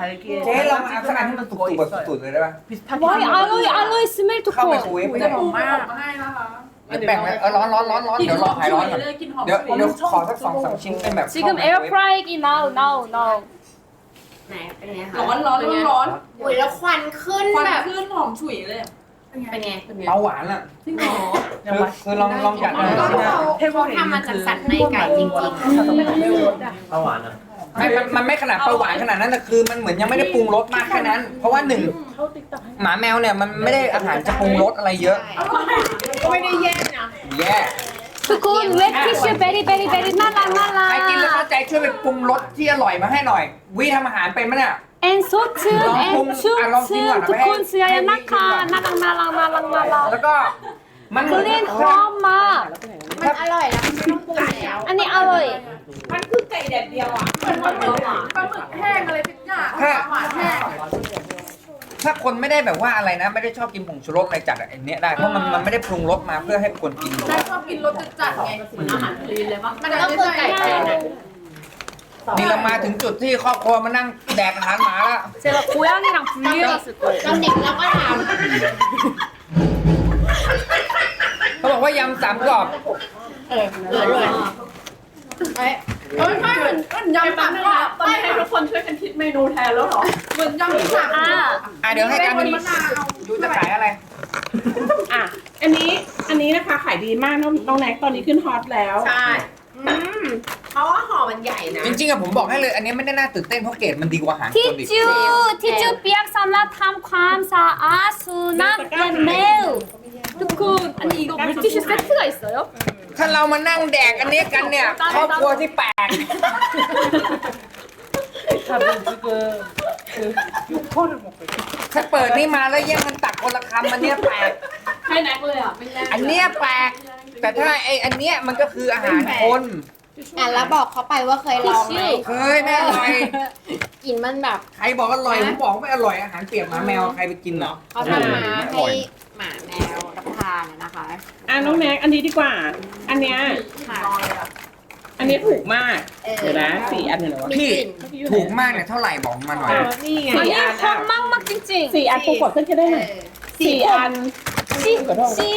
달기에 เจ๊ลองเอาสักอันที่มันสุกๆแบบสุดๆเลยได้ป่ะ 비슷하게 와이 생긴 알로이 거예요. 알로이 스멜 เข้าไม 좋고 โครเวฟไม่ จะ ได้ ปรุงมาให้นะคะ แบ่งไว้เออร้อนร้อนร้อนร้อน กิน เดี๋ยว ห ร อ อ ม หาย ฉุ ร้อน ย ก่อน เลยกินหอม เดี๋ยว ฉุย เดี๋ยวขอสักสองสามชิ้นเป็นแบบ 지금 에어프라이기 나우 나우 나우 ไหนเป็นไงคะ ร้อนร้อนร้อนร้อน อุ้ยแล้วควันขึ้น ควัน แบบ ขึ้นหอมฉุยเลย เป็นไง เบาหวานอ่ะ จริงเหรอ คือคือลองลองจัดเลย ก็เขาเขาทำมาจากสัตว์ในไก่จริง เบาหวานอ่ะ ไม่มันไม่ขนาดประหวานขนาดนั้นแต่คือมันเหมือนยังไม่ได้ปรุงรสมากแค่นั้น เพราะว่าหนึ่งหมาแมวเนี่ยมันไม่ได้อาหารจะปรุงรสอะไรเยอะ ก็ไม่ได้แย่นะแย่ทุกคนเวททิชชู่เบรีเบรีเบรี่น่ารักน่ารัใครกินแล้วเข้าใจช่วยไปปรุงรสที่อร่อยมาให้หน่อย วิทำอาหารเป็นไหมเนี่ยเอ็นสดชื่นเอ็นปรุงชื่นอ่ทุกคนเสียยานะคะน่ารักน่ารักน่ารักน่ารักแล้วก็มันเหมือน คลีนพร้อมมา คนไม่ได้แบบว่าอะไรนะ ไม่ได้ชอบกินผงชูรสอะไรจัดอะไอันเนี้ยได้เพราะมันมันไม่ได้ปรุงรสมาเพื่อให้คนกิน ได้ชอบกินรสจัดๆไงเหมือนอาหารทะเลเลยปะ มันก็คือไก่แดดอะ นี่เรามาถึงจุดที่ครอบครัวมานั่งแดกอาหารหมาแล้ว 제가 고양이랑 분리해놨을 거예요 ตอนเด็กเราก็ท เขาบอกว่ายำสามกรอบ ำเออเออเลยเอ้ย เฮ้ไม่เหมือนมันยำตับก็ตอด้ให้ทุกคนช่วยกันคิดเมนูแทนแล้วเหรอเหมือนยำตับอะอะเดี๋ยวให้การดูดูจะขายอะไรอะอันนี้อันนี้นะคะขายดีมากน้องน้องแน็กตอนนี้ขึ้นฮอตแล้วใช่เพราะว่าห่อมันใหญ่นะจริงๆอะผมบอกให้เลย อันนี้ไม่ได้น่าตื่นเต้นเพราะเกรดมันดีกว่าอาหารทิคนดิจูทิจูเปียกสำหรับทำความสะอาดสุนัขแลนแมวทุกคนอันนี้อีกบริติช่เซ็ตที่ไหนเสร็จ ถ้าเรามานั่งแดกอันนี้กันเนี่ยครอบครัวที่แปลกถ้าเปิดนี่มาแล้วแย่งกันตักคนละคำมันเนี้ยแปลก ให้แน็กเลยอะไม่แน็อันเนี้ยแปลก แต่ถ้าไออันเนี้ยมันก็คืออาหารคนอะแล้วบอกเขาไปว่าเคยลองไหมเคยไม่อร่อย กลิ่นมันแบบ ใครบอกอร่อยผมบอกไม่อร่อยอาหารเปียกหมาแมวใครไปกินเหรอเขาทำมาให้ หมาแมวกับระทานนะคะอะน้องแน็กอันนี้ดีกว่า อันเนี้ย ค่ะ อันนี้ถูกมาก เออ เดี๋สี่อันเนี้ยพี่ถูกมากเนี่ยเท่าไหร่บอกมาหน่อยนี่ไงนี่ค่ะนมากมากจริงๆสี่อันปูกดขึ้นจะได้ไหมสี่อันสี่สี่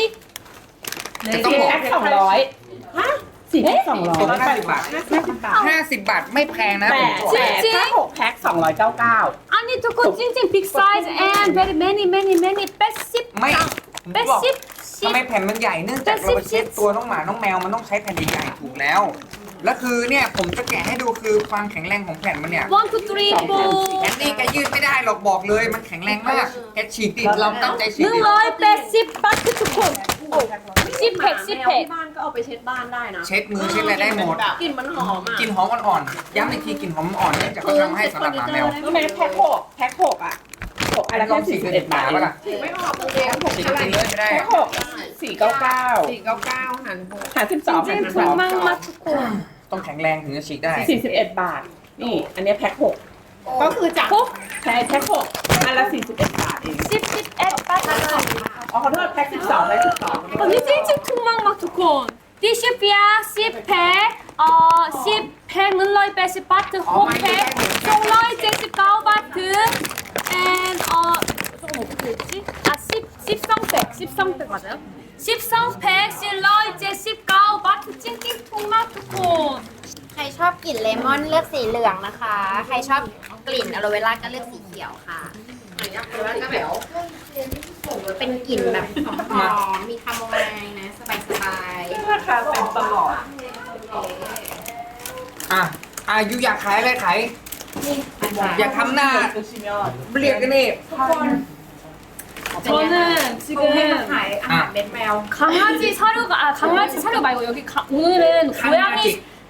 จะต้องบอกสองร้อย สี่แพ็คสองร้อย ตกห้าสิบบาท ห้าสิบบาท ห้าสิบบาทไม่แพงนะ แต่ ผมบอก แต่ถ้าหกแพ็คสองร้อยเก้าเก้า 아니 두콘 찡찡 빅 사이즈 and very many many many 빼씹 ไม่ผมบอก 빼씹 ทำไม 씹 แผ่นมันใหญ่เนื่องจากเราไปเช็ดตัวน้องหมาน้องแมวมันต้องใช้แผ่นใหญ่ๆถูกแล้ว แล้วคือเนี่ยผมจะแกะให้ดูคือความแข็งแรงของแผ่นมันเนี่ย one two three แอน four นี่แกยืดไม่ได้หรอกบอกเลย มันแข็งแรงมากแกฉีกดิเราตั้งใจฉีกดิ 능러이 빼씹 바트 두 ซิบเผ็ดซิปเผ็ด แมวที่บ้านก็เอาไปเช็ดบ้านได้นะเช็ดมือเช็ดอะไรได้หมด กลิ่นมันหอมอะ กลิ่นหอมอ่อนๆ ย้ำอีกทีกลิ่นหอมอ่อนเนี่ยจะทำให้สำหรับหมาแมวทำไแพ็คหกแพ็คหกอะหกอะไรลแค่สี่สิบเอ็ดบาททเะงล่ะถือไม่ออกตัวเองจริงๆเลยไม่ดแพ็คหกสี่เก้าเก้าสี่เก้าเก้าหันหกหันสิบสองหันสิบสอง ต้องแข็งแรงถึงจะฉีกได้สี่สิบเอ็ดบาท นี่ อันนี้แพ็คหกก็คือจากแพ็คหก 어 씹팩 능러이 빼씹 바트 홈팩 송러이 찡찡 가오바트 and 어 조금 어떻게 했지? 아 씹, 씹성팩 씹성팩 맞아요? 씹성팩 실러이 찡씹 가오바트 찡찡 퉁막 두콘 ใครชอบกลิ่นเลมอนเลือกสีเหลืองนะคะ ใครชอบกลิ่นอะโลเวราก็เลือกสีเขียวค่ะ เป็นกลิ่นแบบหอมๆมีคาโม อายุอยากขายอะไรขาย อย่าทำหน้า 드시면 เรียกกันนี่ 저는 ให้มา 지금 ขายอาหารเม็ดแมว 강아지 사료가 아 강아지 사료 말고 여기 가, 오늘은 고양이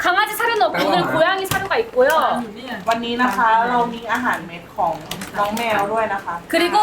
강아지 사료는 없고 오늘 고양이 사료가 있고요 วันนี้นะคะเรามีอาหารเม็ดของน้องแมวด้วยนะคะ 그리고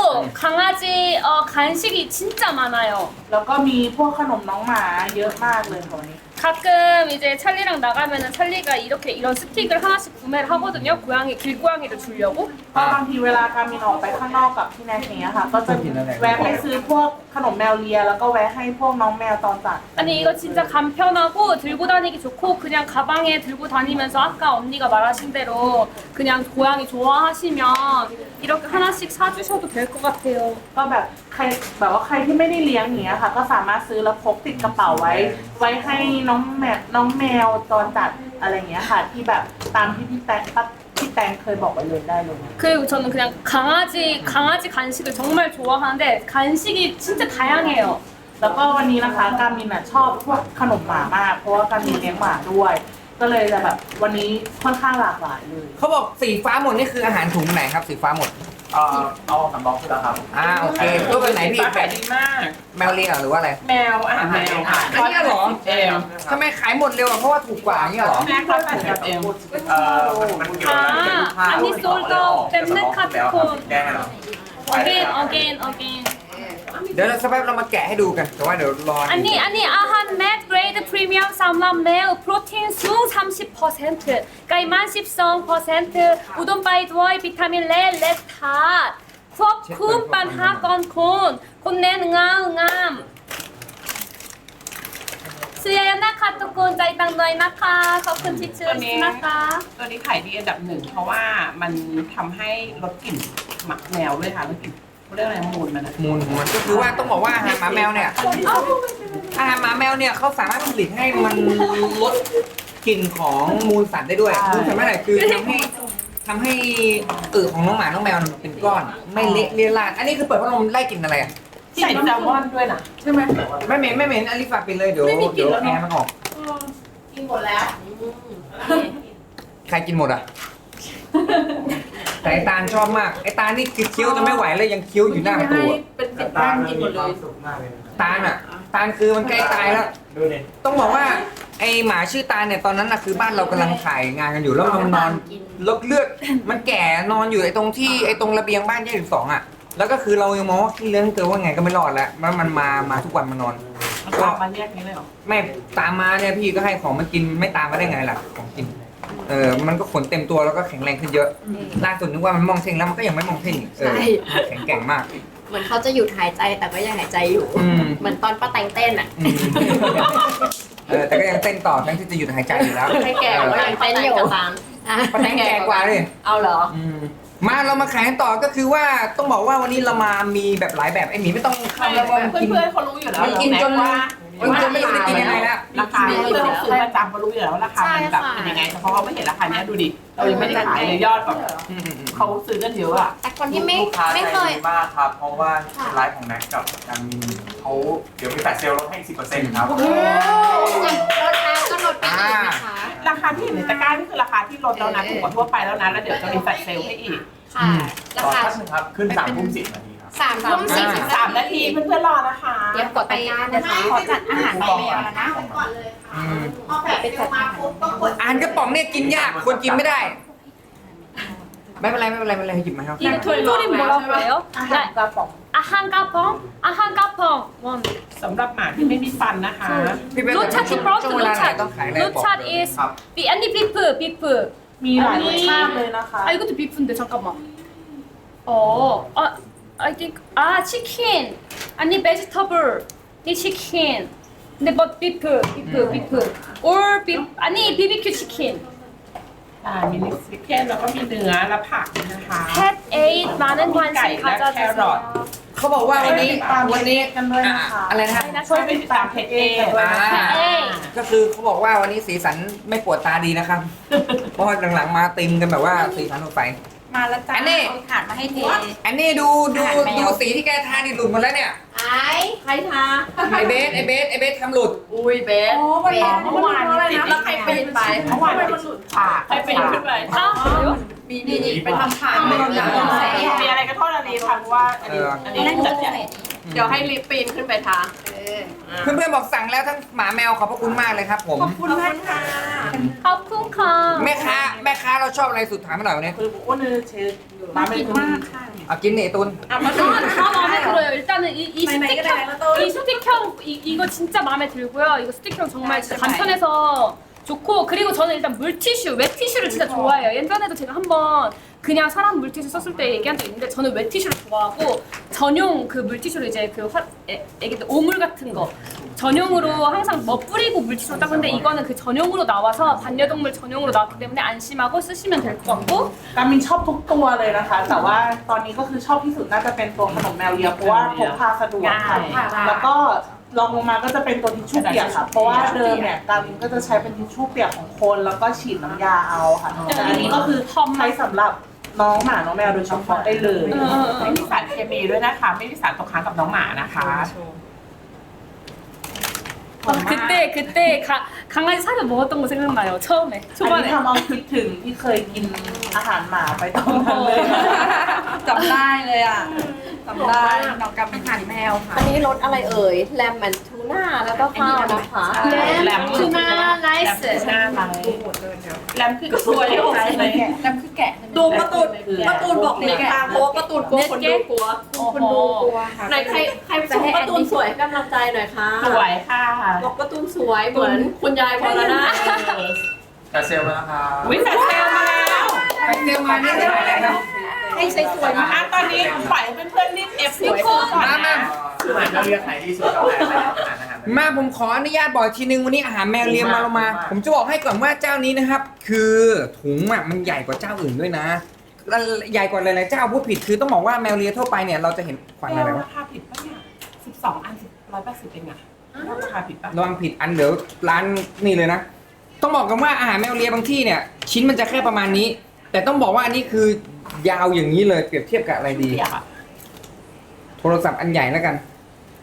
강아지 어, 간식이 진짜 많아요 แล้วก็มีพวกขนมน้องหมาเยอะมากเลยค่ะวันนี้ 가끔 이제 찰리랑 나가면은 찰리가 이렇게 이런 스틱을 하나씩 구매를 하거든요. 고양이 길고양이를 주려고. ก็บางทีเวลาการมินออกไปข้างนอกกับพี่แนทอย่างเงี้ยค่ะ ก็จะแวะไปซื้อพวกขนมแมวเลีย แล้วก็แวะให้พวกน้องแมวตอนจัด 아니 이거 진짜 간편하고 들고 다니기 좋고 그냥 가방에 들고 다니면서 아까 언니가 말하신 대로 그냥 고양이 좋아하시면 이렇게 하나씩 사주셔도 될 것 같아요. ก็แบบใค รแบบว่าใครที่ไม่ได้เลี้ยงอย่างเงี้ยค่ะ ก็สามารถซื้อแล้วพกติดกระเป๋าไว้ ไว้ให้น้องแมวน้องแมวตอนจัดอะไรอย่างเงี้ยค่ะ ที่แบบตามที่พี่แตงพี่แตงเคยบอกไปเลยได้เลย 그리고 저는 그냥 강아지 강아지 간식을 정말 좋아하는데 간식이 진짜 다양해요. แล้วก็วันนี้นะคะการมินอ่ะชอบพวกขนมหมามาก เพราะว่าการมินเลี้ยงหมาด้วย ก็เลยจะแบบวันนี้ค่อนข้างหลากหลายเลย เขาบอกสีฟ้าหมดนี่คืออาหารถุงไหนครับสีฟ้าหมด เอ่อเอาสำรองคือแล้วครับอ่าโอเคตู้เป็นไหนพี่แปะดีมาก แมวเลี้ยหรือว่าอะไรแมวอาหารแมวค่ะอันนี้เหรอเอลทำไมขายหมดเร็วอะเพราะว่าถูกกว่างเงี้ยเหรอ แม่ร้อยแปดบเอล เอ่อมันเกี่ยู่อันนี้ซลโตเต็มนะคะทุกคน แดงเหรอ Again, again. เดี๋ยวเราสักแป๊บเรามาแกะให้ดูกัน แต่ว่าเดี๋ยวรออันนี้อันนี้อาหารแม็กเกรดพรีเมียมสำมรับแมวโปรตีนสูง 30%ไก่มัน 12%อุดมไปด้วยวิตามินและและธาตุควบคุมปัญหาก่อนคุณคุณเน้นงามงามเสียนะคะทุกคนใจตังเลยนะคะขอบคุณที่เชิญนนะคะตัวนี้ขายดีอันดับหนึ่งเพราะว่ามันทำให้ลดกลิ่นหมักแมวด้วยค่ะลดกลิ่น เขาเรียกอะไรมูลมันนะมูลของมันก็คือว่าต้องบอกว่าอาหารหมาแมวเนี่ยอาหารหมาแมวเนี่ยเขาสามารถผลิตให้มันลดกลิ่นของมูลสัตว์ได้ด้วยมูลสัตว์ไม่ไหนคือทำให้ทำให้อึของน้องหมาน้องแมวมันเป็นก้อน ไม่เละเลี่ยราดอันนี้คือเปิดพัดลมไล่กลิ่นอะไรอะใส่แซลมอนด้วยนะใช่ไหมไม่เหม็นไม่เหม็นอลิฟาปิดเลยเดี๋ยวไม่มีกลิ่เดี๋ยวนแล้วเนอะแอร์มันออกกินหมดแล้วใครกินหมดอะ แต่ไอตาลชอบมากไอตาลนี่คือเคี้ยวจะไม่ไหวเลยยังเคี้ยวอยู่หน้าประตูอะเป็นสิบแป้งกินหมดเลย สุขมากเลยตาลอะ ตาลคือมันใกล้ตายแล้ว ดูเลยต้องบอกว่าไอหมาชื่อตาลเนี่ยตอนนั้นน่ะคือบ้านเรากำลังถ่ายงานกันอยู่แล้วมันนอนลดเลือดมันแก่นอนอยู่ไอตรงที่ไอตรงระเบียงบ้านแยกสิบสองอะแล้วก็คือเรายังมองว่าที่เลี้ยงเกินว่าไงก็ไม่รอดแล้วมันมันมามาทุกวันมานอน มันตามมาแยกนี้เลยเหรอ ไม่ตามมาเนี่ยพี่ก็ให้ของมันกินไม่ตามมาได้ไงล่ะของกิน เออมันก็ขนเต็มตัวแล้วก็แข็งแรงขึ้นเยอะล่าสุดนึกว่ามันมองเท่งแล้วมันก็ยังไม่มองเท่งอีกเออใช่ แข็งแกร่งมาก เหมือนเขาจะหยุดหายใจแต่ก็ยังหายใจอยู่ อืม เหมือนตอนป้าแตงเต้นอะ อืมเออแต่ก็ยังเต้นต่อทั้งที่จะหยุดหายใจอยู่แล้วให้แก่กว่ายังเต้นอยู่อะปะแตงแก่กว่าเลย เอาเหรออืมมาเรามาขายกันต่อก็คือว่าต้องบอกว่าวันนี้เรามามีแบบหลายแบบไอหมีไม่ต้องเข้าแล้วว่ามันกิน เพื่อนๆเขารู้อยู่แล้วมันกินจนว่า มันจนไม่รู้จะกินยังไงแล้วราคาเพื่อนๆซื้อประจำเขารู้อยู่แล้วว่าราคามันแบบเป็นยังไงแต่พอเขาไม่เห็นราคาเนี้ยดูดิเรายังไม่ได้ขายเลยยอดแบบอืมอืมอืมเขาซื้อกันเยอะอะแต่คนที่ไม่ลูกค้าไม่ใจเคย ดีมากครับ เพราะว่าค่ะไลฟ์ของแน็กกับการมินเขาเดี๋ยวมีแฟลชเซลลลดให้อีกสิบเปอร์เซ็นต์ครับ โอ้โหลดแล้วก็ลดไปอีกนะคะ ราคาที่เห็นในตะกร้านี่คือราคาที่ลดแล้วนะถูกกว่าทั่วไปแล้วนะแล้วเดี๋ยวจะมีแฟลชเซลล์ให้อีก ค่ะ รารอคาแป๊บนึงครับ ขึ้นสามทุ่มสิบนาทีครับ สามทุ่มสี่สิบ สามนาทีเพื่อนๆรอนะคะ เตรียมกดตะกร้านะคะขอจัดอาหารแมวแล้วนะ อืม เอาแบบไปจัดอาหาร อาหารกระป๋องเนี่ยกินยากคนกินไม่ได้ ไม่เป็นไรไม่เป็นไรไม่เป็นไรหยิบมาครับ 이 돌돌이 뭐라고 해요? อาหารกระป๋อง 아한가펑 아한가펑 원 สำหรับหมาที่ไม่มีฟันนะคะ พี่เป๊ก 로차 ช่วง 디프로스트 ช่วงเวลาไหน 로차 ต้องขายอะไรบอก 로차 เลย is ครับ 비 아니 비프 비프 มีหลายรสชาติเลยนะคะ 아 이것도 비프인데 잠깐만 어 아, I think 아 치킨 아니 vegetable 이 치킨 근데 but 비프 비프 비프 or 비 아니 BBQ 치킨 อ่ามีลิปสติกเคนแล้วก็มีเนื้อและผักนะคะ 햇 에잇 많은 관심 가져주세요 เขาบอกว่าวันนี้ ตาม วันนี้ กันด้วยนะคะ อ่ะอะไรนะฮะ ช่วยไปติดตามเพจเองกันด้วยนะคะ 햇 에잇 ก็คือเขาบอกว่าวันนี้สีสันไม่ปวดตาดีนะครับ เพราะว่าหลังๆมาติมกันแบบว่าสีสันสดใส มาล้จ้าอันนี้ เอาถาดมาให้เท อันนี้ดูดูดูสีที่แกทาดิหลุดหมดแล้วเนี่ยไอ้ใครทาไอเบสไอเบสไอเบสทำหลุดอุ้ยเบสโอ้วันนี้เมื่อวานติดแล้วใครเป็นไปเมื่อวานมันหลุดปากใครเป็นขึ้นไปเอ้า มีนี่นี่ไปทำทานเลยนะ มีอะไรก็โทษอะไร ดีค่ะเพราะว่าอันนี้ เอออั อันนี้จัดใหญ่ เดี๋ยวให้ลิปปีนขึ้นไปทา เพื่อนๆบอกสั่งแล้วทั้งหมาแมวขอบพระคุณมากเลยครับผม ขอบคุณมากค่ะ 하쿵카 แม่ค้าแม่ค้าเราชอบอะไรสุดถามมาหน่อยวันนี้ คือโอ้เนอเชฟมาเป็นมากค่ะ เอากินนี่ตุน เอามาดู 전 다 마음에 들어요. 일단은 이, 이 마이 마이 그래, 스틱형, 이 스틱형 이, 이거 진짜 마음에 들고요. 이거 스틱형 정말 진짜 간편해서 좋고 그리고 저는 일단 물티슈, 웨티슈를 진짜 좋아해요. 예전에도 제가 한번 그냥 사람 물티슈 썼을 때 얘기한 적 있는데 저는 웨티슈를 좋아하고 전용 그 물티슈로 이제 그 화, 애, 애기들 오물 같은 거 전용으로 항상 뭐 뿌리고 물티슈로 닦는데 이거는 그 전용으로 나와서 반려동물 전용으로 나왔기 때문에 안심하고 쓰시면 될 것 같고 กามินชอบทุกตัวเลยนะคะ แต่ว่าตอนนี้ก็คือชอบที่สุดน่าจะเป็นตัวขนมแมวเลียเพราะว่าพกพาสะดวกค่ะ ง่าย แล้วก็ ลองลงมาก็จะเป็นตัวทิชชู่เปียกค่ะ เพราะว่าเดิมเนี่ยกามินก็จะใช้เป็นทิชชู่เปียกของคนแล้วก็ฉีดน้ำยาเอาค่ะ แต่อันนี้ก็คือใช้สำหรับน้องหมา น้องแมวโดยเฉพาะได้เลย ไม่มีสารเคมีด้วยนะคะ ไม่มีสารตกค้างกับน้องหมานะคะ 아, 그때 그때 가, 강아지 사료 먹었던 거 생각나요 처음에 อันนี้ 초반에 ทำเอาคิดถึงที่เคยกินอาหารหมาไปตอนนั้นเลย จำได้เลยอ่ะ จำได้น้องกับเป็นหันแมวค่ะ อันนี้รสอะไรเอ่ยแลมแอนทูน่าแล้วก็ข้าวนะคะแรมทูน่าไลแรมซ์คือหน้าไรแรมคือสวยเลยแล้วคือแกะดูประตูนประตูนบอกหนีทางเพราะว่าประตูนกลัวคนดูกลัวคุณดูกลัวค่ะไหนใครใครส่งประตูนสวยให้กำลังใจหน่อยค่ะสวยค่ะบอกประตูนสวยเหมือนคุณยายวรนาถแต่เซลล์มาแล้วครับวิสัยเซลมาแล้วไปเซลมานี่เลยนะ ให้สวยๆนะอะตอนนี้ปล่อยให้เพื่อนๆรีบเอฟสวยก่อนมามานะคือเหมือนเราเรียกขายดีสุดก็ขายอาหารอาหาร มาผมขออนุญาตบอกอีกทีนึงวันนี้อาหารแมวเลี้ยงมาเรามาผมจะบอกให้ก่อนว่าเจ้านี้นะครับ คือถุงอะมันใหญ่กว่าเจ้าอื่นด้วยนะแล้วใหญ่กว่าหลายๆเจ้าพูดผิดคือต้องบอกว่าแมวเลี้ยงทั่วไปเนี่ยเราจะเห็นขวัญแมอะไรววะราคาผิดปะเนี่ยสิบสองอันสิบร้อยแปดสิบเองอะราคาผิดปะระวังผิดอันเดี๋ยวร้านนี่เลยนะ ต้องบอกกันว่าอาหารแมวเลียบางที่เนี่ย ชิ้นมันจะแค่ประมาณนี้ แต่ต้องบอกว่าอันนี้คือ ยาวอย่างนี้เลยเปรียบเทียบกับอะไรดีเปียกอะโทรศัพท์อันใหญ่แล้วกัน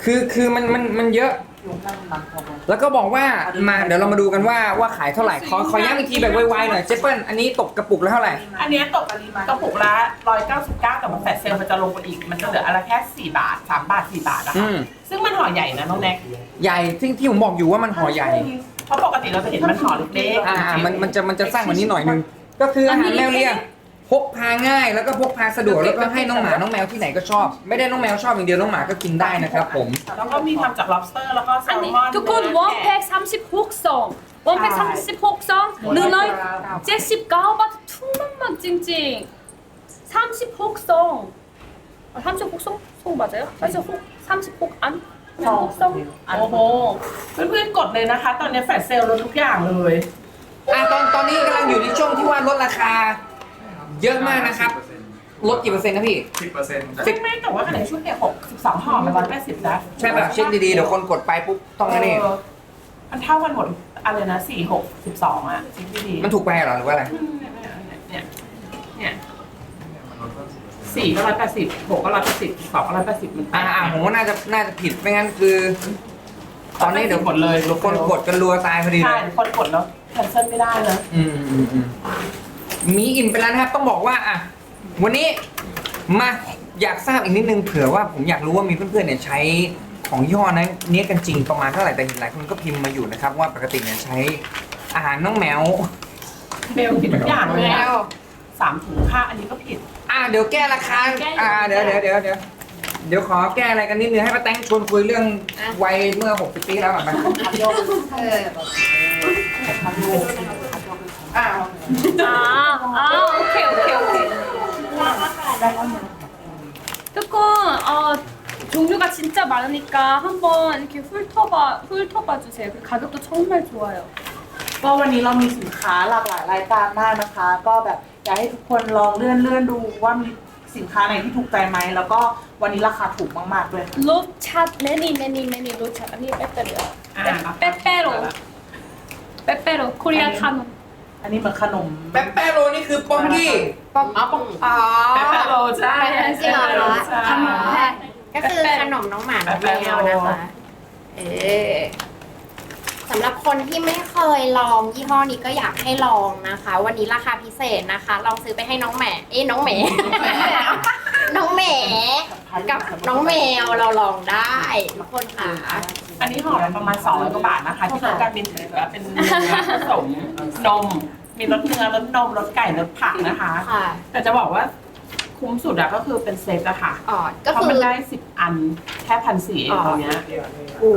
คือคือมันมันมันเยอะอยู่นั่งมันพอดีแล้วก็บอกว่ามาเดี๋ยวเรามาดูกันว่าว่าขายเท่าไหร่ ขอขอย้ำอีกทีแบบไวๆหน่อยเจเปิลอันนี้ตกกระปุกแล้วเท่าไหร่ อันเนี้ยตกกระปุกละร้อยเก้าสิบเก้าแต่มันแฟลชเซลล์มันจะลงกว่าอีก มันจะเหลืออนละแค่สี่บาทสามบาทสี่บาทอะอืค่ะม ซึ่งมันห่อใหญ่นะน้องแน็กใหญ่ที่ที่ผมบอกอยู่ว่ามันห่อใหญ่ เพราะปกติเราจะเห็นมันห่อเล็กๆอ่าอ่ามันมันจะมันจะสร้างกว่านี้หน่อยนึง ก็คืออาหารแมวเลีย พกพาง่ายแล้วก็พกพาสะดวกแล้วก็ให้น้องหมาน้องแมวที่ไหนก็ชอบ ไม่ได้น้องแมวชอบอย่างเดียวน้องหมาก็กินได้นะครับผม แล้วก็มีทำจาก lobster แล้วก็แซล 아니 มอน 두콘 원팩 36성 원팩 36성 능라이 79바트 투만만 찡찡 36성 아, 36성 성 맞아요? 36 안? สอง 36성 อัน โอ้โห เพื่อนๆกดเลยนะคะ ตอนนี้แฟลชเซลล์ลดทุกอย่างเลย อ่ะตอนตอนนี้กำลังอยู่ในช่วงที่ว่าลดราคา เยอะมากนะครับ ลดกี่เปอร์เซ็นต์นะพี่ สิบเปอร์เซ็นต์ซึ่งไม่แต่ว่าขนาดชุดเนี่ยหกสิบสองห่อมันร้อยแปดสิบนะใช่แบบเช็คดีๆ เดี๋ยวคนกดไปปุ๊บต้องนั่นเองเออมันเท่ากันหมดอะไรนะสี่หกสิบสองอะเช็คดีๆมันถูกไปเหรอหรือว่าอะไรเนี่ยเนี่ยสี่ก็ร้อยแปดสิบหกก็ร้อยแปดสิบสองก็ร้อยแปดสิบมันแปอ่าด อ่าผมว่าน่าจะน่าจะผิดไม่งั้นคือ ตอนนี้เดี๋ยวหมดเลย คนกดกันรัวตายพอดีเลใช่ยคนกดแล้วแคนเซิลไม่ได้เลยอืมอืมอืม มีอิ่มไปแล้วนะครับ ต้องบอกว่าอะวันนี้มาอยากทราบอีกนิดนึงเผื่อว่าผมอยากรู้ว่ามีเพื่อนๆเนี่ยใช้ของยี่ห้อนั้นเนี้ยกันจริงประมาณเท่าไหร่แต่เห็นหลายคนก็พิมพ์มาอยู่นะครับ ว่าปกติเนี่ยใช้อาหารน้องแมว เบลผิดทุกอย่างเลยอะสามถุงค่าอันนี้ก็ผิด อ่าเดี๋ยวแก้ราคาอ่าเดี๋ยวเดี๋ยวเดี๋ยวเดี๋ยวเดี๋ยวขอแก้อะไรกันนิดนึงให้ป้าแตงชวนคุยเรื่องวัยเมื่อ 60 ปีแล้วก่อนไหม เออ อ่า 아, 아, 오케이, 오케이, 오케이. 조금, 어, 종류가 진짜 많으니까 한번 이렇게 훑어봐, 훑어봐 주세요. 그 가격도 정말 좋아요. ก็วันนี้เรามีสินค้าหลากหลายรายการมากนะคะ ก็แบบอยากให้ทุกคนลองเลื่อนเลื่อนดูว่ามีสินค้าไหนที่ถูกใจไหม แล้วก็วันนี้ราคาถูกมากๆด้วย 로차, 매니, 매니, 매니, 로차. 아니, 빼빼로요. อ่า 빼빼로. 빼빼로. 코리아 타노. อันนี้เหมือนขนมแป๊บแป๊บโรนี่คือปองกี้ป๊อปอ๋อแปดโลใช่จริงเหรอใช่ขนมแพะก็คือขนมน้องหมาน้องแมวนะคะ เออสำหรับคนที่ไม่เคยลองยี่ห้อนี้ก็อยากให้ลองนะคะ วันนี้ราคาพิเศษนะคะ ลองซื้อไปให้น้องแหม่เอ้ยน้องแหม่น้องแหม กับน้องแมวเราลองได้ทุกคนค่ะอันนี้ห่อละประมาณ200กว่าบาทนะคะที่น้องการบินถือว่าเป็นเนื้อผสมนม มีรสเนื้อรสนมรสไก่รสผักนะคะ ค่ะแต่จะบอกว่าคุ้มสุดอะก็คือเป็นเซตอะค่ะอ๋อก็เพราะคือมันได้ 10 อันแค่พันสี่เองตอนเนี้ย โอ้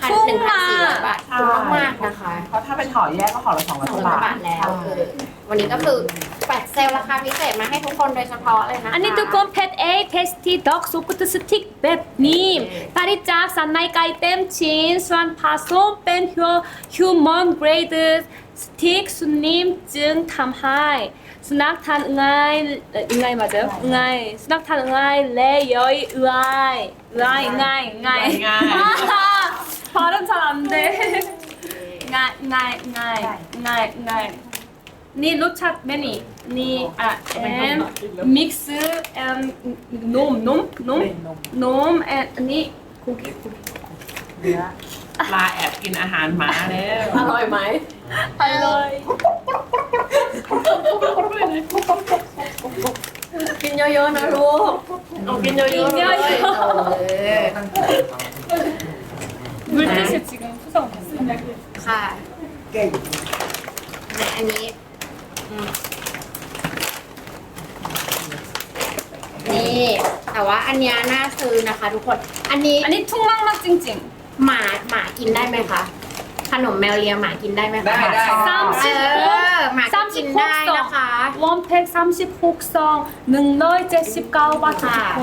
พันหนึ่งพันสี่ร้อยบาทถูกมากนะคะ เพราะถ้าเป็นห่อแยกก็ห่อละสองร้อยสอบาบาทแล้วเออวันนี้ก็คือแปดเซลลราคาพิเศษมาให้ทุกคนโดยเฉพาะเลยนะอันนี้ทุกคนเพจเอเทสตีด็อกสุกุตสติกแบบนี้ปาริจากสันในไก่เต็มชิ้นส่วนผสมเป็นฮิวฮิวมอนเกรดสติกสุนิมจึงทำให้สุนัขทานง่ายง่ายมาเจอง่ายสุนัขทานง่ายและย่อยง่ายง่ายง่ายง่าย 발음 잘 안돼 응아이 응아이 응아이 응아이 응아이 니 로차 매니 니 아, and mix and 놈, 놈, 놈, 놈 and 니 고기, 고기. เนื้อ ลาแอบกินอาหารหมาแล้ว อร่อยไหม 알로이. กินเยอะๆนะลูกเอากินเยอะๆเลย กินเยอะๆ เออ 물티슈 지금 수성 됐습니다. ค่ะเนี่ยอันนี้อืมนี่ แต่ว่าอันเนี้ยน่าซื้อนะคะ ทุกคน อันนี้ 아니 퉁망막 찡찡. หมาหมากินได้ไหมคะ ขนมแมวเลียหมากินได้ไหมคะ ได้ได้ เออหมาก็กินได้นะคะ 원팩 36성 능너이 제십 가오바트 콘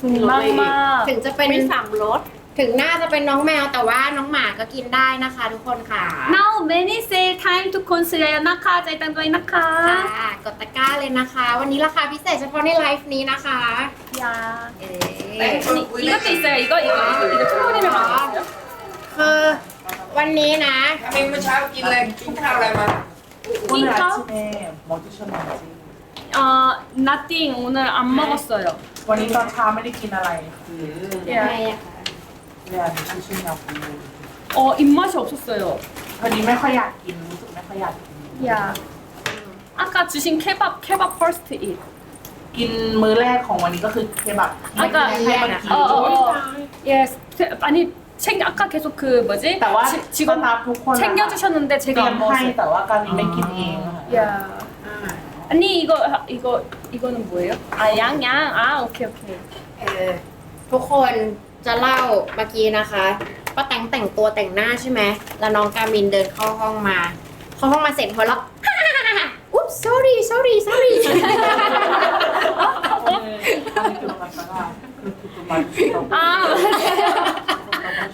퉁망막. ถึงจะเป็น มีสามรส ถึงหน้าจะเป็นน้องแมวแต่ว่าน้องหมาก็กินได้นะคะ ทุกคนค่ะ Now many sale time to consider 나카 자이땅도이 ค่ะ 나카. กดตะกร้าเลยนะคะ วันนี้ราคาพิเศษเฉพาะในไลฟ์นี้นะคะ 야. เอ 네. อ 아니, 이것도 있어요. 이거 이거 이거 이거 초콜릿을 만들었어요. คือวันนี้นะ ทำไมเมื่อเช้ากินอะไรกินข้าวอะไรมา 오늘 찡까? 아침에 뭐 드셨는지 어, nothing 오늘 안 먹었어요. วันนี้ตอนเช้าไม่ได้กินอะไร ทำไมอะคะ เรียนที่ชื่อยาคู 어, 입맛이 없었어요. พอดีไม่ค่อยอยากกินรู้สึกไม่ค่อยอยากกิน 야. 아까 주신 케밥 케밥 퍼스트 잇. กินมื้อแรกของวันนี้ก็คือเคบับไม่ได้ให้มันกิน 어, 어, 어. Yes. 아니 챙겨 아까 계속 그 뭐지? แต่ว่า 지, ส 직원 ตาฟทุกคนอะ 챙겨주셨는데 เตรีย 제가 ม 안 ให้ 먹었어요. แต่ว่าการมินไม่กินเองอะค่ะ 야. 아니 이거 이거 이거는 뭐예요? 아 양양. 아 오케이 오케이. เออทุกคน จะเล่าเมื่อกี้นะคะป้าแตงแต่งตัวแต่งหน้าใช่ไหมแล้วน้องกามินเดินเข้าห้องมา เข้าห้องมาเสร็จหัวเราะ อุ๊บ sorry sorry sorry 아니 들어갔다가 그렇게 또 맛있다고 아 맞아요.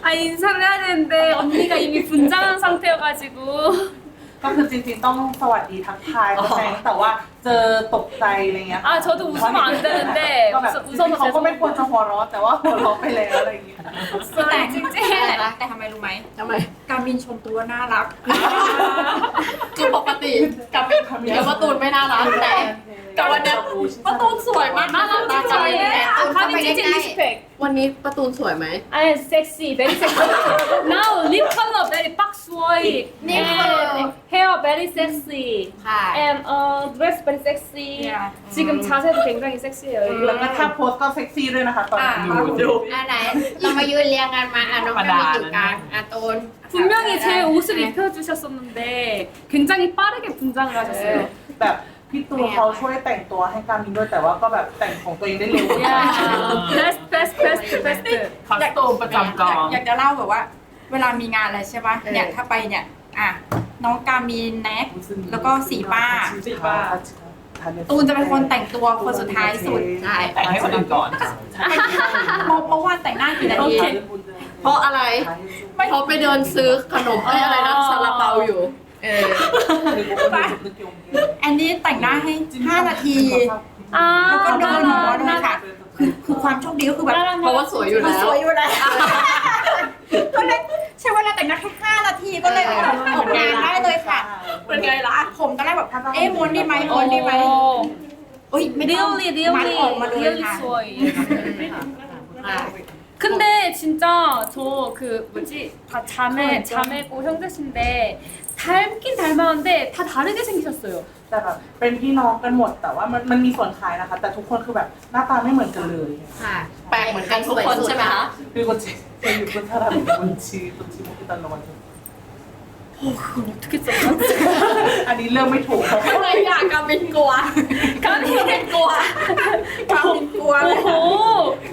아 인사를 해야 되는데 언니가 이미 분장한 상태여가지고 ก็คือจริงๆต้องสวัสดีทักทายก็แสดงแต่ว่าเจอตกใจอะไรเงี้ย 아 저도 웃으면 안 되는데 ก็แบบ 웃어, จริงๆเขา 웃어서 ก็ไม่ 죄송 ควรจะหัวเราะแต่ว่าหัวเราะไปแล้วอะไรอย่างเงี้ย 쏘리 찡찡 แต่ทำไมรู้ไหม ทำไม การมินชมตัวน่ารัก คือปกติกับเดี๋ยวประตูนไม่น่ารักแต่แต่วันเนี้ยประตูนสวยมาก 나랑 찡찡해 아 가비 찡찡 리스펙 วันนี้ประตูนสวยไหม 아니 섹시 very 섹시 now lip color very 박스 white 립 and hair very sexy ค่ะ and uh dress very sexy 지금 자세도 굉장히 섹시해요 แล้วก็ถ้าโพสก็เซ็กซี่ด้วยนะคะตอนนี้ ดู อันไหน เรามายืนเรียงกันมาอ่ะน้องกามินอยู่กลางอ่ะตูน 분명히 제 옷을 입혀주셨었는데 굉장히 빠르게 분장을 하셨어요 แบบพี่ตูนเขาช่วยแต่งตัวให้การมินด้วยแต่ว่าก็แบบแต่งของตัวเองได้เร็ว 야 베스트 베스트 베스트 베스트 คอสตูมประจำกอง อยากจะเล่าแบบว่า เวลามีงานอะไรใช่ปะ เออ เนี่ยถ้าไปเนี่ย อ่ะ น้องกามีนแน็ก แล้วก็สีป้า ตูนจะเป็นคนแต่งตัวคนสุดท้ายสุด ใช่ แต่งให้คนอื่นก่อน เพราะเพราะว่าแต่งหน้ากี่นาที เพราะอะไรเพราะไปเดินซื้อขนมไอ้ยอะไรนะซาลาเปาอยู่เออแอนนี่แต่งหน้าให้5นาทีแล้วก็เดินหมอน่ารัคือคือความโชคดีก็คือแบบเพราะว่าสวยอยู่แล้วสวยอยู่แล้วก็เลยใช้เวลาแต่งหน้าแค่5นาทีก็เลยแบบออกงานได้เลยค่ะเป็นไงล่ะผมตอนแรกแบบเอ๊ะมวนดีไหมม้วนดีไหมเอ้ยไม่ยด้เรียวเรียวมัดออกมาเลยสวยะ 근데 진짜 저 그 뭐지 다 자매 자매고 형제신데 닮긴 닮았는데 다 다르게 생기셨어요. แต่แบบเป็นพี่น้องกันหมดแต่ว่ามันมันมีส่วนคล้ายนะคะ แต่ทุกคนคือแบบหน้าตาไม่เหมือนกันเลย ค่ะ แปลกเหมือนกันทุกคนใช่ไหมคะ คือคนจีคนอยู่คนท่าทางคนชีคนชีมุกิตัน โนน 어떻게 써요? อันนี้เริ่มไม่ถูก อะไรอยากกามินกลัวกามินกลัวกามินกลัวเลย 오호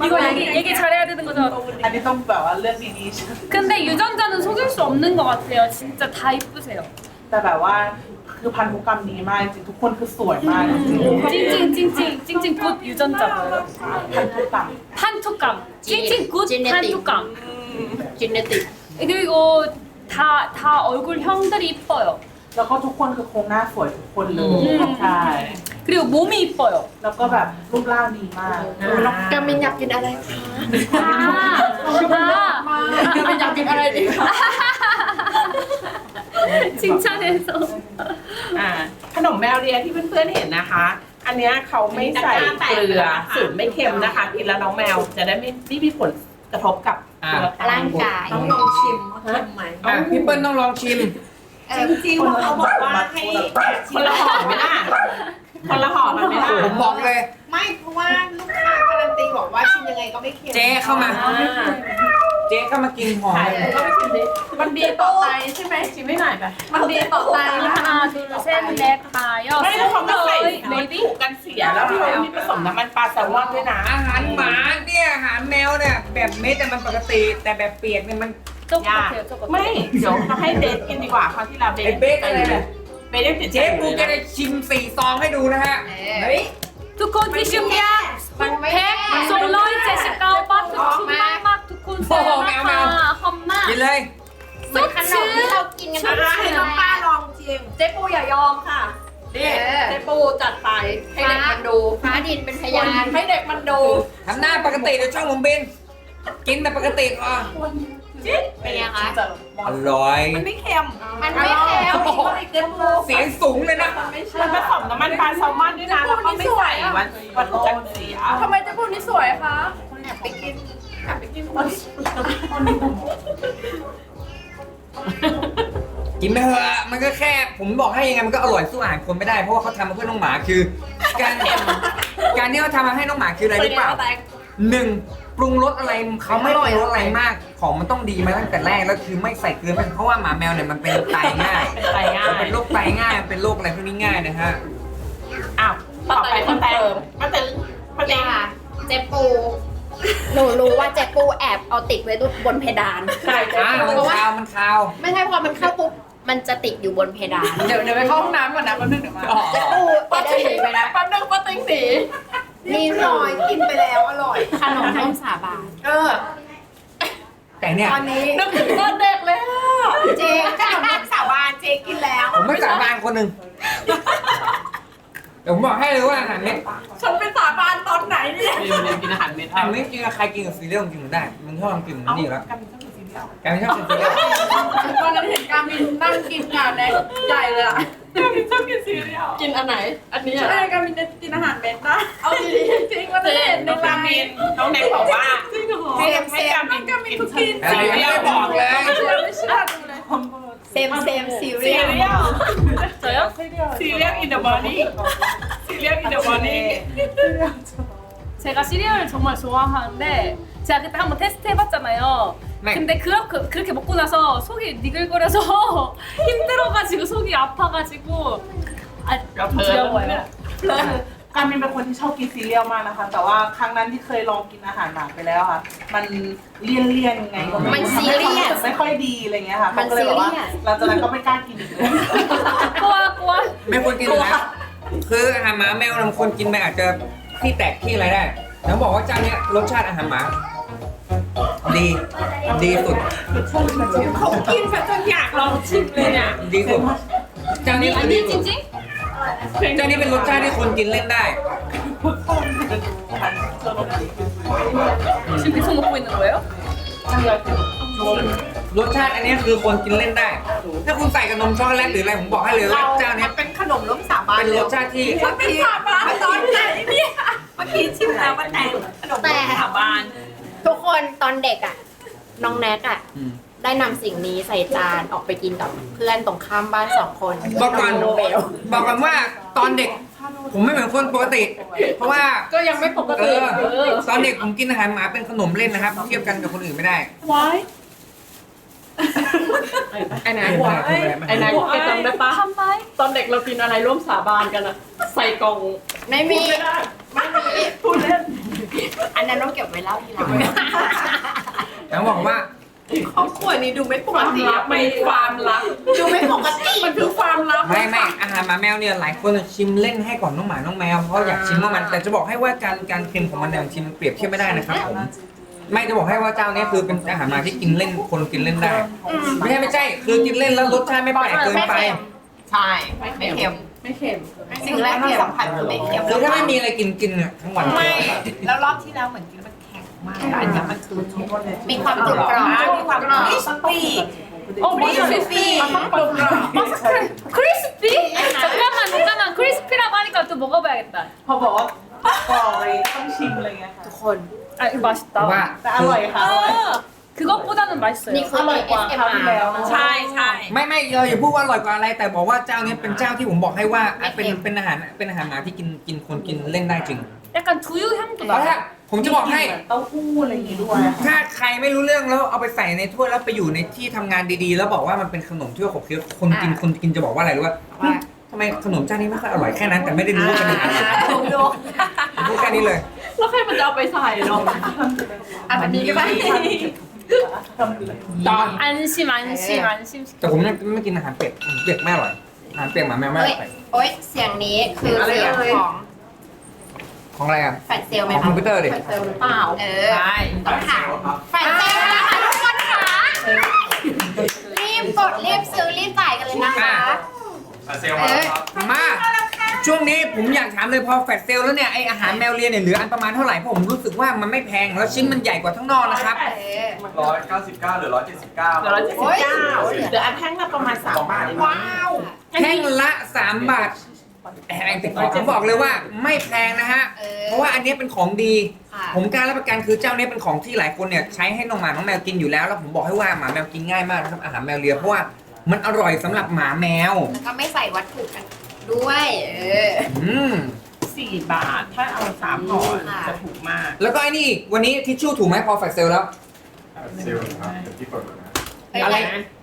이거 얘기 얘기 잘해야 되는 거죠. อันนี้ต้องแบบว่าเลือกดีๆใช่ไหม 근데 유전자는 속일 수 없는 것 같아요. 진짜 다 이쁘세요. แต่แบบว่าคือพันธุกรรมดีมากจริงๆทุกคนคือสวยมากจริง 찡찡 찡찡 찡찡 굿 유전자고요. ๆพันธุกรรม 판투감. 찡찡 굿 지네틱. 판투감. จินเนติก 그리고 다 다 얼굴 형들이 이뻐요. แล้วก็ทุกคนคือโครงหน้าสวยทุกคนเลย อืม ใช่ 그리고 몸이 이뻐요. แล้วก็แบบรูปร่างดีมาก กามินอยากกินอะไรคะ 아, 아, กามินอยากกินอะไรดีคะ 칭찬해서. อ่าขนมแมวเรียที่เพื่อนๆเห็นนะคะ อันเนี้ยเขาไม่ใส่เกลือสูตรไม่เค็มนะคะ กินแล้วน้องแมวจะได้ไม่ไม่มีผลกระทบกับ สุขภพร่างกาย ต้องลองชิมว่าเค็มไหมอะพี่เปิ้ลต้องลองชิม จริงๆเขาบอกว่าให้คนละห่อไหมล่ะคนละห่อมันไหมล่ะผมบอกเลย ไม่เพราะว่าลูกค้าการันตีบอกว่าชิมยังไงก็ไม่เค็มเจ๊เข้ามาเจ๊ เจ๊ก็มากินหอมยมันดีต่อไตใช่ไหมชิมไม่หน่อยไปมันดีต่อไตนะคะดูเส้นเล็กปลายอดไม่แล้วเขาไม่ใส่เบนถูกกันเสียแล้วที่มันมีผสมน้ำมันปลาแซลมอนด้วยนะอาหารหมาเนี่ยอาหารแมวเนี่ยแบบเม็ดแต่มันปกติแต่แบบเปียกเนี่ยมันจุกไม่ เดี๋ยวจะให้เบสกินดีกว่าคราวที่เราเบสเบสอะไรเนี่ยเบสเจ๊ปูจะได้ชิมสี่ซองให้ดูนะฮะเฮ้ยทุกคนที่ชิมเนี่ยาแพ็คสองร้อยเจ็ดสิบเก้าบาททุกชิ้นมาก กิน험 마, เลยเหมือนขนมที่เรากินกันอะให้น้องป้าลองจริงเจ๊ปูอย่ายอมค่ะนี่เจ๊ปูจัดไปให้เด็กมันดูฟ้าดินเป็นพยานให้เด็กมันดูทำหน้าปกติเดี๋ยวช่องผมบิน กินแบบปกติอะเป็นไงคะอร่อย มันไม่เค็ม มันไม่แข็งเสียงสูงเลยนะ มันผสมน้ำมันปลาแซลมอนด้วยนะแล้วก็ไม่ใส่วัตวัตถุกันเสียทำไมเจ๊ปูนี่สวยคะแอบไปกินแอบไป กินคนกินไปเถอะมันก็แค่ผมบอกให้ยังไงมันก็อร่อยสู้อาหารคนไม่ได้เพราะว่าเขาทำมาเพื่อน้องหมาคือ การการที่เขาทำมาให้น้องหมาคืออะไรเป็นรู้ไงเปล่าป้าแตงหนึ่งปรุงรสอะไรเขาไม่ปรุงรสอะไรมาก ของมันต้องดีมาตั้งแต่แรกแล้วคือไม่ใส่เกลือมันเพราะว่าหมาแมวเนี่ยมันเป็นไตง่ายเป็นไตง่ายมันเป็นโรคไตง่ายมันเป็นโรคอะไรพวกนี้ง่ายนะฮะอ้าวต่อไปป้าแตงป้าแตงป้าแตงค่ะเจ๊ปู หนูรู้ว่าเจ๊ปูแอบเอาติดไว้บนเพดาน ใช่ใช่อ่ามันคาวมันคาว ไม่ใช่พอมันเข้าปุ๊บมันจะติดอยู่บนเพดาน เดี๋ยวเดี๋ยวไปเข้าห้องน้ำก่อนนะแป๊บนึงเดี๋ยวมาเจ๊ปูไปได้หนีไปนะแป๊บนึงป้าแตงสีนี่อร่อยกินไปแล้วอร่อยขนมร่มสาบานเออแต่เนี่ยตอนนี้นึกถึงตอนเด็กเลยอะเจ๊ขนมรักสาบานเจ๊กินแล้ว ผมไม่สาบานคนหนึ่งเดี๋ยวผมบอกให้เลยว่าอาหารเม็ดฉันเป็นสาบานตอนไหนเนี่ยมีมันกินอาหารเม็ดอาหารเม็ดจริงๆใครกินกับซีเรียลจริงๆได้มันชอบกินมันนี่อยู่แล้วกันเป็นเจ้าหญิงซีเรียลการไม่ชอบกินซีเรียลตอนนั้นเห็นการมินนั่งกินงานแดงใหญ่เลยอะชอบกินซีเรียลกินอันไหน อันนี้ใช่การมินจะกินอาหารเม็ดนะเอาดีๆจริงวันนั้นเห็นในน้องไลกามิน์นน้องเน็กบอกว่าจริงเหรอให้ให้กามินกินซีเรียลไม่ได้บอกเลยไม่เชื่อไม่เชื่อดูเลย Sam, same 아, cereal 뭐, 저요? Cereal in the morning. Cereal in the morning. 제가 시리얼을 정말 좋아하는데 제가 그때 한번 테스트 해봤잖아요. 네. 근데 그렇게, 그렇게 먹고 나서 속이 니글거려서 힘들어가지고 속이 아파가지고 아, 두려워요. การเป็นเป็นคนที่ชอบกินซีเรียลมากนะคะ แต่ว่าครั้งนั้นที่เคยลองกินอาหารหมาไปแล้วค่ะ มันเลี่ยนเลี่ยนๆยังไงก็ไมันซีเรียสไม่ค่อยดีอะไรเงี้ยค่ะเขาก็เลยว่าหลังจากนั้นก็ไม่กล้ากินอีกเลย กลัวกลัว ไม่ควรกินนะ คืออาหารหมาแมวบางคนกินไปอาจจะที่แตกที่อะไรได้น้องบอกว่าจานนี้รสชาติอาหารหมา ดี ดีสุด เขากินแบบจนอยากลองชิมเลยเนี่ยดีสุดจ้านี้อันนี้จริงๆ เจ้านี้เป็นรสชาติที่คนกินเล่นได้ 지금 계속 먹고 있는 거예요? รสชาติอันนี้คือคนกินเล่นได้ ถ้าคุณใส่กับนมช็อกโกแลตหรืออะไรผมบอกให้เลยว่า เรา เจ้าเนี้ มั ย นเป็นขนมล้มสาบาน เป็นรสชาติที่ เมื่อกี้ตอนไหนเนี่ยเมื่อกี้ชิมแล้วมันแตงขนม แต่ ล้มสาบาน ทุกคนตอนเด็กอ่ะ น้องแน็กอ่ะ อืม ได้นำสิ่งนี้ใส่จานออกไปกินกับเพื่อนตรงข้ามบ้านสองคนบอกก่อนน้องเบลบอกกันว่าตอนเด็ก ผมไม่เหมือนคนปกติ เพราะว่า ก็ยังไม่ปกเอติอ เออตอนเด็กผมกินอาหารหมาเป็นขนมเล่นนะครับ เทียบกันกับคนอื่นไม่ได้ ว้ายไอ้นายไม่ได้ไม่ไอ้ได้นายแกจำได้ปะทำไมตอนเด็กเรากินอะไรร่วมสาบานกันอะใส่กล่องไม่มีไม่ได้ไม่มีพูดเล่นอันนั้นต้องเก็บไว้เล่าทีหลังแล้วบอกว่า ครอบครัวนี้ดูไม่ปกติอะไม่ความลับดูไม่ปกติมันคือความลับไม่ไม่อาหารหมาแมวเนี่ยหลายคนชิมเล่นให้ก่อนน้องหมาน้องแมวเพราะอยากชิมว่ามันแต่จะบอกให้ว่าการการเค็มของมันเนี่ยบางทีมันเปรียบเทียบไม่ได้นะครับผมไม่จะบอกให้ว่าเจ้าเนี้คือเป็นอาหารหมาที่กินเล่นคนกินเล่นได้ ไม่ใช่ไม่ใช่ คือกินเล่นแล้วรสชาติไม่แปลกเกินไป ใช่ไม่เค็มไม่เค็มสิ่งแรกที่สัมผัสคือไม่เค็มคือถ้าไม่มีอะไรกินกินเนี่ยทั้งวันไม่แล้วรอบที่แล้วเหมือนกิน มันแข็งมากแต่อันเนี้ยมันคือมีความกรุบกรอบมีความกรอบคริสปี้ 어, 머리 크리스피. 크리스피? 잠깐만, 잠깐만. 크리스피라고 하니까 또 먹어봐야겠다. พอบอกว่ากรอบอะไรต้องชิมอะไรเงี้ยค่ะ ทุกคน 아, 이거 เพราะว่า 맛있다. แต่อร่อยค่ะอร่อย 그것보다는 นี่ 맛있어요. คือ อร่อยกว่าคราวที่แล้วนะ ใช่ใช่ ไม่ไม่เราอย่าพูดว่าอร่อยกว่าอะไร แต่บอกว่าเจ้าเนี้เป็นเจ้าที่ผมบอกให้ว่า ไม่เค็ เป็น ม เป็นอาหารเป็นอาหารหมาที่กินกินคนกินเล่นได้จริง 약간 두유 향도 เพราะถ้า 나요. ผมจะบอกให้ เต้าหู้อะไรอย่างงี้ด้วย ถ้าใครไม่รู้เรื่องแล้วเอาไปใส่ในถ้วยแล้วไปอยู่ในที่ทำงานดีๆ แล้วบอกว่ามันเป็นขนมที่ว่าขบเคี้ยวคนกินคนกินจะบอกว่าอะไรรู้ป่ะ ว่า ทำไมขนมเจ้านี้ไม่ค่อยอร่อยแค่นั้นแต่ไม่ได้รู้ว่าเป็นอาหารหมาผมพูดแค่นี้เลย แล้วใครมันจะเอาไปใส่เนาะ อันนี้ก็ได้ ต่อ 안심, 안심, 안심. แต่ผมไม่ไม่กินอาหารเป็ดอาหารเป็ดไม่อร่อยอาหารเป็ดหมาแมวไม่อ เฮ้ย ร่อย โอ๊ย เสียงนี้คือเสียงของ ของอะไรอะ แฟลชเซลลไหมของคอมพิวเตอร์ดิ แฟลชเซลลหรือเปล่า เออ ใช่ต้องถาม แฟลชเซลลนะคะทุกคนค่ะ รีบกดรีบซื้อรีบจ่ายกันเลยนะคะ เซลมาแล้วครับ มา ช่วงนี้ผมอยากถามเลยพอแฟดเซลแล้วเนี่ยไออาหารแมวเลียเนี่ยเหลืออันประมาณเท่าไหร่เพราะผมรู้สึกว่ามันไม่แพงแล้วชิ้นมันใหญ่กว่าทั้างนอกนะครับ เออ ร้อยเก้าสิบเก้าหรือร้อยเจ็ดสิบเก้าเดี๋ยวเราจะสิบเก้าเดี๋ยวอันแท่งละประมาณสามบาทเองว้าว แท่งละ 3 บาท แพงติดคอผมบอกเลยว่าไม่แพงนะฮะ เออเพราะว่าอันนี้เป็นของดี ค่ะผมกล้ารับประกันคือเจ้านี้เป็นของที่หลายคนเนี่ยใช้ให้น้องหมาน้องแมวกินอยู่แล้ว แล้วผมบอกให้ว่าหมาแมวกินง่ายมากนะครับอาหารแมวเลียเพราะว่ามันอร่อยสำหรับหมาแมว แล้วก็ไม่ใส่วัตถุกันด้วย เออ อืม สี่บาท ถ้าเอาสามห่อจะถูกมากแล้วก็ไอ้นี่ วันนี้ทิชชู่ถูกไหมพอแฟดเซลแล้ว เซลครับเดี๋ยวที่เปิดนะ อะไร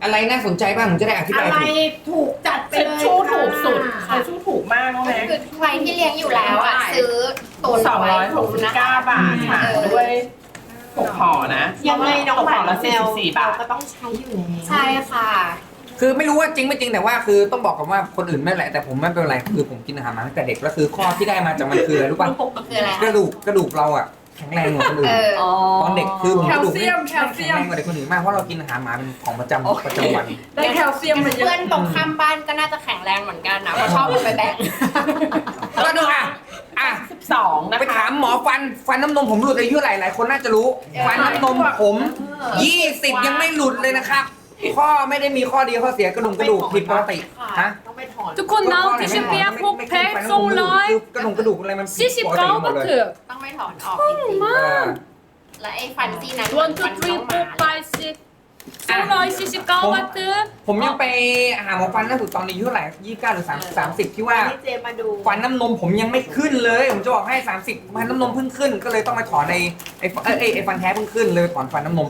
อะไรน่าสนใจบ้างผมจะได้อธิบายอะไรถูกถูกจัดไปเซ็ตเลยชู่ถูกสุดค่ะเซ็ตชู่ถูกมากน้องแม็ก คือใครที่เลี้ยงอยู่แล้วอะ ซื้อตุนสองไว้ร้อยหกสิบนะเก้าบาทค่ะเออ ด้วยหกห่อนะยังไงน้องหมาตกห่อละแมสี่วสิบสี่บาท เราก็ต้องใช้อยู่แล้ว ใช่ค่ะ คือไม่รู้ว่าจริงไม่จริงแต่ว่าคือต้องบอกกันว่าคนอื่นไม่แหละแต่ผมไม่เป็นไรคือผมกินอาหารมาตั้งแต่เด็กแล้วคือข้อที่ได้มาจากมันคืออะไรรู้ป่ะคืออะไรกระดูกกระดูกเราอะแข็งแรงกว่าคนอื่เอนอตอนเด็กคือผมแคกลระดูกเซีไม่ยมแคลเซีแข็งยแรมงกว่าเด็กคนอื่นมากเพราะเรากินอาหารหมาเป็นของประจำประจำวันได้แคลเซียมมาเยเพื่ออะนตรงข้ามบ้านก็น่าจะแข็งแรงเหมือนกันนะเพราะชอบเอาไปแบ่ง ก็ดูอะอะสิบสองนะไปคะ ถามหมอฟันฟันน้ำนมผมหลุดอายุหลายหลายคนน่าจะรู้ ฟันน้ำนมผม20ยังไม่หลุดเลยนะครับ ข้อไม่ได้มีข้อดีข้อเสียกระดูกกระดูกผิดปกติฮะทุกคนเราทิชเปียกพวกเพชรสูงร้อยกระดูกกระดูกอะไรมันสี่สิบเก้าก็เถอต้องไม่ถอนออกจริงมากและไอ้ฟันซีนั้น one two three four five สูงร้อยสี่สิบเก้ากัเถอะผมยังไปหาหมอฟันล่าสุดตอนนี้อายุเท่าไหร่ยี่สิบเก้าหรือสามสามสิบที่ว่าฟันน้ำนมผมยังไม่ขึ้นเลย ผมจะบอกให้สามสิบฟันน้ำนมเพิ่งขึ้น ก็เลยต้องไปถอนไอ้ไอ้ไอ้ฟันแท้เพิ่งขึ้นเลยถอนฟันน้ำนม